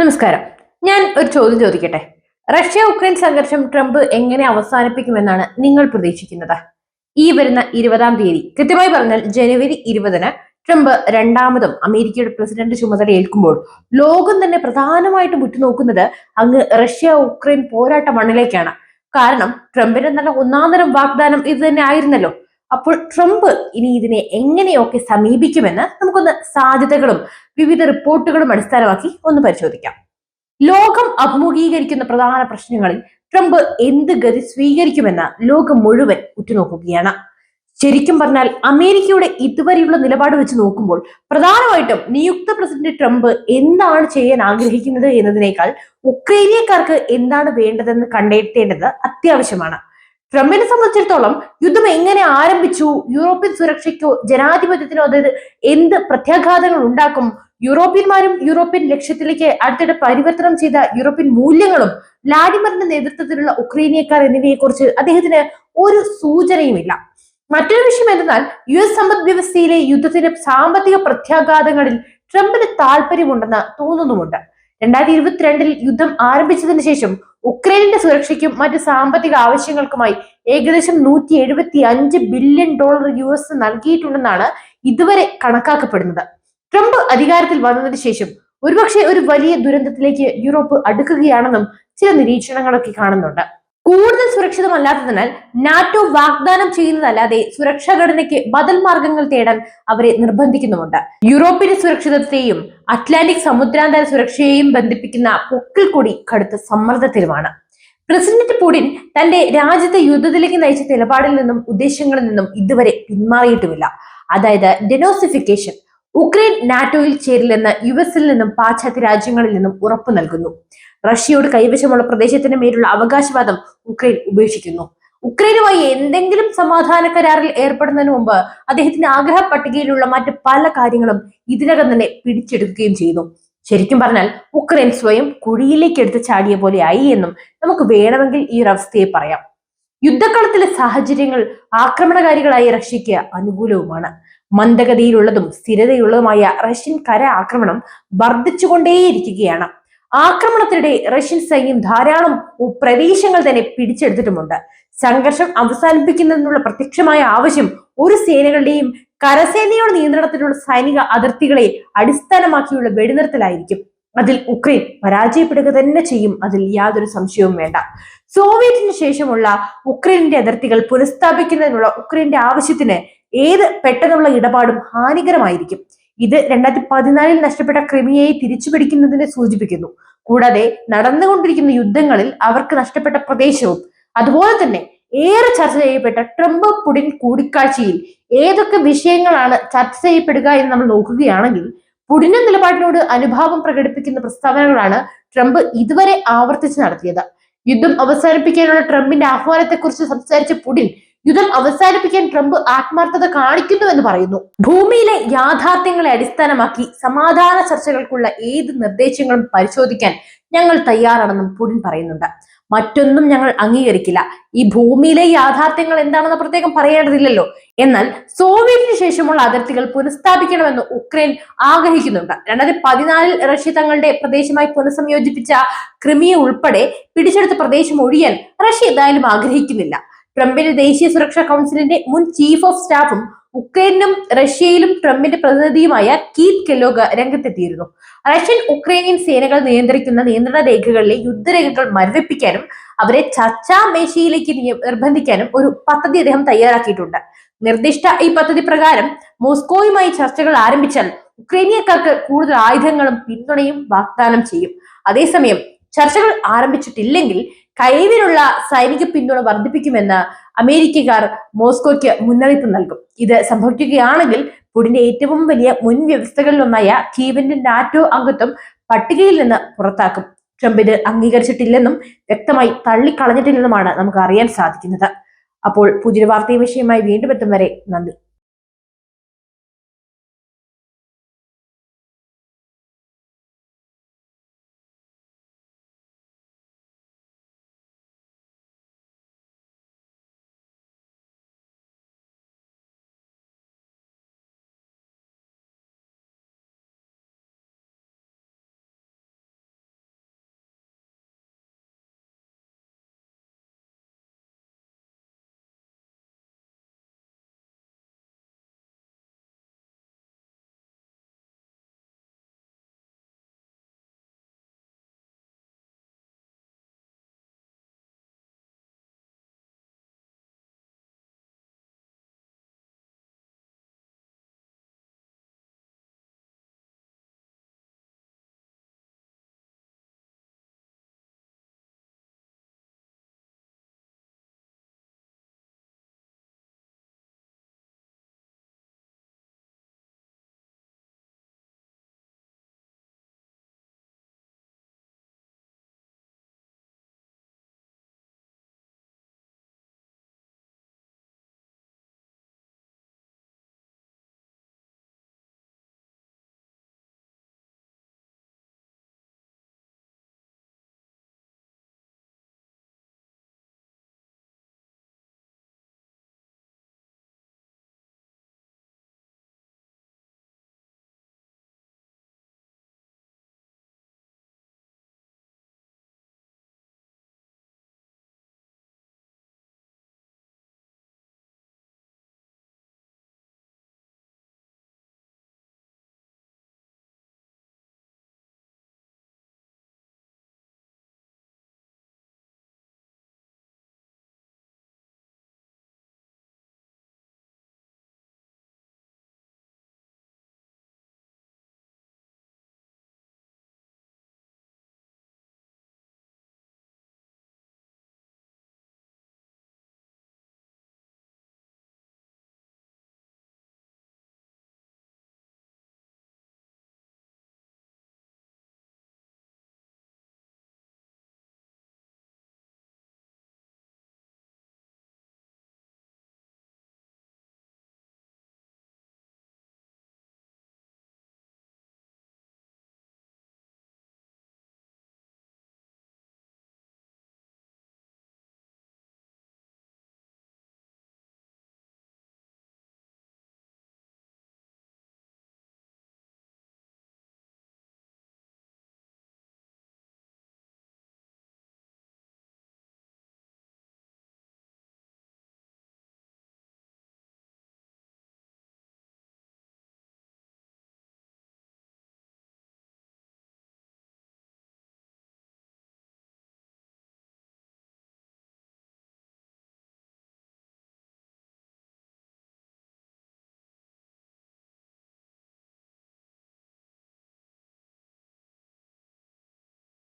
നമസ്കാരം. ഞാൻ ഒരു ചോദ്യം ചോദിക്കട്ടെ? റഷ്യ ഉക്രൈൻ സംഘർഷം ട്രംപ് എങ്ങനെ അവസാനിപ്പിക്കുമെന്നാണ് നിങ്ങൾ പ്രതീക്ഷിക്കുന്നത്? ഈ വരുന്ന ഇരുപതാം തീയതി കൃത്യമായി പറഞ്ഞാൽ ജനുവരി ഇരുപതിന് ട്രംപ് രണ്ടാമതും അമേരിക്കയുടെ പ്രസിഡന്റ് ചുമതല ഏൽക്കുമ്പോൾ ലോകം തന്നെ പ്രധാനമായിട്ടും ഉറ്റുനോക്കുന്നത് അങ്ങ് റഷ്യ ഉക്രൈൻ പോരാട്ട മണ്ണിലേക്കാണ്. കാരണം ട്രംപിന്റെ നല്ല തരം വാഗ്ദാനം ഇത് തന്നെ ആയിരുന്നല്ലോ. അപ്പോൾ ട്രംപ് ഇനി ഇതിനെ എങ്ങനെയൊക്കെ സമീപിക്കുമെന്ന് നമുക്കൊന്ന് സാധ്യതകളും വിവിധ റിപ്പോർട്ടുകളും അടിസ്ഥാനമാക്കി ഒന്ന് പരിശോധിക്കാം. ലോകം അഭിമുഖീകരിക്കുന്ന പ്രധാന പ്രശ്നങ്ങളിൽ ട്രംപ് എന്ത് ഗതി സ്വീകരിക്കുമെന്ന് ലോകം മുഴുവൻ ഉറ്റുനോക്കുകയാണ്. ശരിക്കും പറഞ്ഞാൽ അമേരിക്കയുടെ ഇതുവരെയുള്ള നിലപാട് വെച്ച് നോക്കുമ്പോൾ പ്രധാനമായിട്ടും നിയുക്ത പ്രസിഡന്റ് ട്രംപ് എന്താണ് ചെയ്യാൻ ആഗ്രഹിക്കുന്നത് എന്നതിനേക്കാൾ ഉക്രൈനിയക്കാർക്ക് എന്താണ് വേണ്ടതെന്ന് കണ്ടെത്തേണ്ടത് അത്യാവശ്യമാണ്. ട്രംപിനെ സംബന്ധിച്ചിടത്തോളം യുദ്ധം എങ്ങനെ ആരംഭിച്ചു? യൂറോപ്യൻ സുരക്ഷയ്ക്കോ ജനാധിപത്യത്തിനോ അതായത് എന്ത് പ്രത്യാഘാതങ്ങൾ ഉണ്ടാക്കും? യൂറോപ്യന്മാരും യൂറോപ്യൻ ലക്ഷ്യത്തിലേക്ക് അടുത്തിടെ പരിവർത്തനം ചെയ്ത യൂറോപ്യൻ മൂല്യങ്ങളും വ്ലാഡിമറിന്റെ നേതൃത്വത്തിലുള്ള ഉക്രൈനിയക്കാർ എന്നിവയെക്കുറിച്ച് അദ്ദേഹത്തിന് ഒരു സൂചനയുമില്ല. മറ്റൊരു വിഷയം എന്തെന്നാൽ യു എസ് സമ്പദ് വ്യവസ്ഥയിലെ യുദ്ധത്തിന്റെ സാമ്പത്തിക പ്രത്യാഘാതങ്ങളിൽ ട്രംപിന് താല്പര്യമുണ്ടെന്ന് തോന്നുന്നുമുണ്ട്. രണ്ടായിരത്തി ഇരുപത്തിരണ്ടിൽ യുദ്ധം ആരംഭിച്ചതിന് ശേഷം ഉക്രൈനിന്റെ സുരക്ഷയ്ക്കും മറ്റ് സാമ്പത്തിക ആവശ്യങ്ങൾക്കുമായി ഏകദേശം നൂറ്റി എഴുപത്തി അഞ്ച് ബില്യൺ ഡോളർ യു എസ് നൽകിയിട്ടുണ്ടെന്നാണ് ഇതുവരെ കണക്കാക്കപ്പെടുന്നത്. ട്രംപ് അധികാരത്തിൽ വന്നതിന് ശേഷം ഒരുപക്ഷെ ഒരു വലിയ ദുരന്തത്തിലേക്ക് യൂറോപ്പ് അടുക്കുകയാണെന്നും ചില നിരീക്ഷണങ്ങളൊക്കെ കാണുന്നുണ്ട്. കൂടുതൽ സുരക്ഷിതമല്ലാത്തതിനാൽ നാറ്റോ വാഗ്ദാനം ചെയ്യുന്നതല്ലാതെ സുരക്ഷാ ഘടനയ്ക്ക് ബദൽ മാർഗങ്ങൾ തേടാൻ അവരെ നിർബന്ധിക്കുന്നുമുണ്ട്. യൂറോപ്പിന്റെ സുരക്ഷിതത്തെയും അറ്റ്ലാന്റിക് സമുദ്രാന്തര സുരക്ഷയെയും ബന്ധിപ്പിക്കുന്ന പൊക്കിൽ കൂടി കടുത്ത സമ്മർദ്ദത്തിലുമാണ്. പ്രസിഡന്റ് പുടിൻ തന്റെ രാജ്യത്തെ യുദ്ധത്തിലേക്ക് നയിച്ച നിലപാടിൽ നിന്നും ഉദ്ദേശങ്ങളിൽ നിന്നും ഇതുവരെ പിന്മാറിയിട്ടുമില്ല. അതായത് ഡെനോസിഫിക്കേഷൻ ഉക്രൈൻ നാറ്റോയിൽ ചേരില്ലെന്ന് യു എസിൽ നിന്നും പാശ്ചാത്യ രാജ്യങ്ങളിൽ നിന്നും ഉറപ്പു നൽകുന്നു. റഷ്യയോട് കൈവശമുള്ള പ്രദേശത്തിന് മേലുള്ള അവകാശവാദം ഉക്രൈൻ ഉപേക്ഷിക്കുന്നു. ഉക്രൈനുമായി എന്തെങ്കിലും സമാധാന കരാറിൽ ഏർപ്പെടുന്നതിന് മുമ്പ് അദ്ദേഹത്തിന്റെ ആഗ്രഹ പട്ടികയിലുള്ള മറ്റ് പല കാര്യങ്ങളും ഇതിനകം തന്നെ പിടിച്ചെടുക്കുകയും ചെയ്തു. ശരിക്കും പറഞ്ഞാൽ ഉക്രൈൻ സ്വയം കുഴിയിലേക്ക് എടുത്ത് ചാടിയ പോലെ ആയി എന്നും നമുക്ക് വേണമെങ്കിൽ ഈ അവസ്ഥയെ പറയാം. യുദ്ധക്കളത്തിലെ സാഹചര്യങ്ങൾ ആക്രമണകാരികളായ റഷ്യയ്ക്ക് അനുകൂലവുമാണ്. മന്ദഗതിയിലുള്ളതും സ്ഥിരതയുള്ളതുമായ റഷ്യൻ കര ആക്രമണം വർദ്ധിച്ചുകൊണ്ടേയിരിക്കുകയാണ്. ആക്രമണത്തിനിടെ റഷ്യൻ സൈന്യം ധാരാളം പ്രദേശങ്ങൾ തന്നെ പിടിച്ചെടുത്തിട്ടുമുണ്ട്. സംഘർഷം അവസാനിപ്പിക്കുന്നതിനുള്ള പ്രത്യക്ഷമായ ആവശ്യം ഒരു സേനകളുടെയും കരസേനയുടെ നിയന്ത്രണത്തിലുള്ള സൈനിക അതിർത്തികളെ അടിസ്ഥാനമാക്കിയുള്ള വെടിനിർത്തലായിരിക്കും. അതിൽ ഉക്രൈൻ പരാജയപ്പെടുക തന്നെ ചെയ്യും അതിൽ യാതൊരു സംശയവും വേണ്ട. സോവിയറ്റിന് ശേഷമുള്ള ഉക്രൈനിന്റെ അതിർത്തികൾ പുനഃസ്ഥാപിക്കുന്നതിനുള്ള ഉക്രൈന്റെ ആവശ്യത്തിന് ഏത് പെട്ടെന്നുള്ള ഇടപാടും ഹാനികരമായിരിക്കും. ഇത് രണ്ടായിരത്തി പതിനാലിൽ നഷ്ടപ്പെട്ട ക്രിമിയയെ തിരിച്ചുപിടിക്കുന്നതിനെ സൂചിപ്പിക്കുന്നു. കൂടാതെ നടന്നുകൊണ്ടിരിക്കുന്ന യുദ്ധങ്ങളിൽ അവർക്ക് നഷ്ടപ്പെട്ട പ്രദേശവും അതുപോലെ തന്നെ ഏറെ ചർച്ച ചെയ്യപ്പെട്ട ട്രംപ് പുടിൻ കൂടിക്കാഴ്ചയിൽ ഏതൊക്കെ വിഷയങ്ങളാണ് ചർച്ച ചെയ്യപ്പെടുക എന്ന് നമ്മൾ നോക്കുകയാണെങ്കിൽ പുടിന്റെ നിലപാടിനോട് അനുഭാവം പ്രകടിപ്പിക്കുന്ന പ്രസ്താവനകളാണ് ട്രംപ് ഇതുവരെ ആവർത്തിച്ച് നടത്തിയത്. യുദ്ധം അവസാനിപ്പിക്കാനുള്ള ട്രംപിന്റെ ആഹ്വാനത്തെക്കുറിച്ച് സംസാരിച്ച പുടിൻ യുദ്ധം അവസാനിപ്പിക്കാൻ ട്രംപ് ആത്മാർത്ഥത കാണിക്കുന്നുവെന്ന് പറയുന്നു. ഭൂമിയിലെ യാഥാർത്ഥ്യങ്ങളെ അടിസ്ഥാനമാക്കി സമാധാന ചർച്ചകൾക്കുള്ള ഏത് നിർദ്ദേശങ്ങളും പരിശോധിക്കാൻ ഞങ്ങൾ തയ്യാറാണെന്നും പുടിൻ പറയുന്നുണ്ട്. മറ്റൊന്നും ഞങ്ങൾ അംഗീകരിക്കില്ല. ഈ ഭൂമിയിലെ യാഥാർത്ഥ്യങ്ങൾ എന്താണെന്ന് പ്രത്യേകം പറയേണ്ടതില്ലല്ലോ. എന്നാൽ സോവിയറ്റിന് ശേഷമുള്ള അതിർത്തികൾ പുനഃസ്ഥാപിക്കണമെന്ന് ഉക്രൈൻ ആഗ്രഹിക്കുന്നുണ്ട്. രണ്ടായിരത്തി പതിനാലിൽ റഷ്യ തങ്ങളുടെ പ്രദേശമായി പുനഃസംയോജിപ്പിച്ച ക്രിമിയ ഉൾപ്പെടെ പിടിച്ചെടുത്ത പ്രദേശം ഒഴിയാൻ റഷ്യ എന്തായാലും ആഗ്രഹിക്കുന്നില്ല. ട്രംപിന്റെ ദേശീയ സുരക്ഷാ കൗൺസിലിന്റെ മുൻ ചീഫ് ഓഫ് സ്റ്റാഫും ഉക്രൈനും റഷ്യയിലും ട്രംപിന്റെ പ്രതിനിധിയുമായ കീത് കെലോഗ് രംഗത്തെത്തിയിരുന്നു. റഷ്യൻ ഉക്രൈനിയൻ സേനകൾ നിയന്ത്രിക്കുന്ന നിയന്ത്രണ രേഖകളിലെ യുദ്ധരേഖകൾ മരവിപ്പിക്കാനും അവരെ ചർച്ചാ മേശയിലേക്ക് നിർബന്ധിക്കാനും ഒരു പദ്ധതി അദ്ദേഹം തയ്യാറാക്കിയിട്ടുണ്ട്. നിർദ്ദിഷ്ട ഈ പദ്ധതി പ്രകാരം മോസ്കോയുമായി ചർച്ചകൾ ആരംഭിച്ചാൽ ഉക്രൈനിയക്കാർക്ക് കൂടുതൽ ആയുധങ്ങളും പിന്തുണയും വാഗ്ദാനം ചെയ്യും. അതേസമയം ചർച്ചകൾ ആരംഭിച്ചിട്ടില്ലെങ്കിൽ കൈവിലുള്ള സൈനിക പിന്തുണ വർദ്ധിപ്പിക്കുമെന്ന് അമേരിക്കക്കാർ മോസ്കോയ്ക്ക് മുന്നറിയിപ്പ് നൽകും. ഇത് സംഭവിക്കുകയാണെങ്കിൽ പുടിന്റെ ഏറ്റവും വലിയ മുൻ വ്യവസ്ഥകളിലൊന്നായ കീവിന്റെ നാറ്റോ അംഗത്വം പട്ടികയിൽ നിന്ന് പുറത്താക്കും. ട്രംപ് ഇത് അംഗീകരിച്ചിട്ടില്ലെന്നും വ്യക്തമായി തള്ളിക്കളഞ്ഞിട്ടില്ലെന്നുമാണ് നമുക്ക് അറിയാൻ സാധിക്കുന്നത്. അപ്പോൾ പുതിയ വാർത്തയും വിഷയമായി വീണ്ടും എത്തും വരെ നന്ദി.